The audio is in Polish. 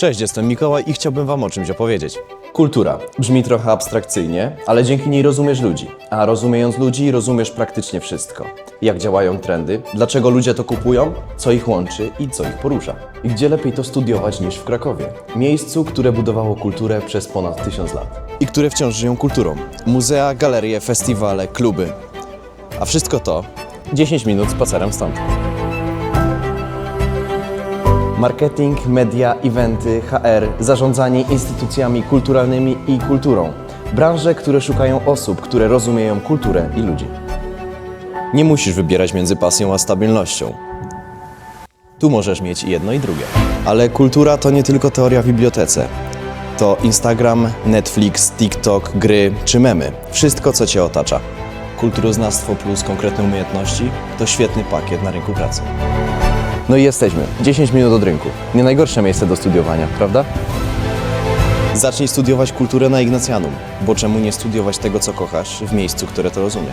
Cześć, jestem Mikołaj i chciałbym Wam o czymś opowiedzieć. Kultura. Brzmi trochę abstrakcyjnie, ale dzięki niej rozumiesz ludzi. A rozumiejąc ludzi, rozumiesz praktycznie wszystko. Jak działają trendy, dlaczego ludzie to kupują, co ich łączy i co ich porusza. I gdzie lepiej to studiować niż w Krakowie. Miejscu, które budowało kulturę przez ponad tysiąc lat. I które wciąż żyją kulturą. Muzea, galerie, festiwale, kluby. A wszystko to 10 minut spacerem stąd. Marketing, media, eventy, HR, zarządzanie instytucjami kulturalnymi i kulturą. Branże, które szukają osób, które rozumieją kulturę i ludzi. Nie musisz wybierać między pasją a stabilnością. Tu możesz mieć jedno i drugie. Ale kultura to nie tylko teoria w bibliotece. To Instagram, Netflix, TikTok, gry czy memy. Wszystko, co Cię otacza. Kulturoznawstwo plus konkretne umiejętności to świetny pakiet na rynku pracy. No i jesteśmy. 10 minut od rynku. Nie najgorsze miejsce do studiowania, prawda? Zacznij studiować kulturę na Ignacjanum, bo czemu nie studiować tego, co kochasz, w miejscu, które to rozumie?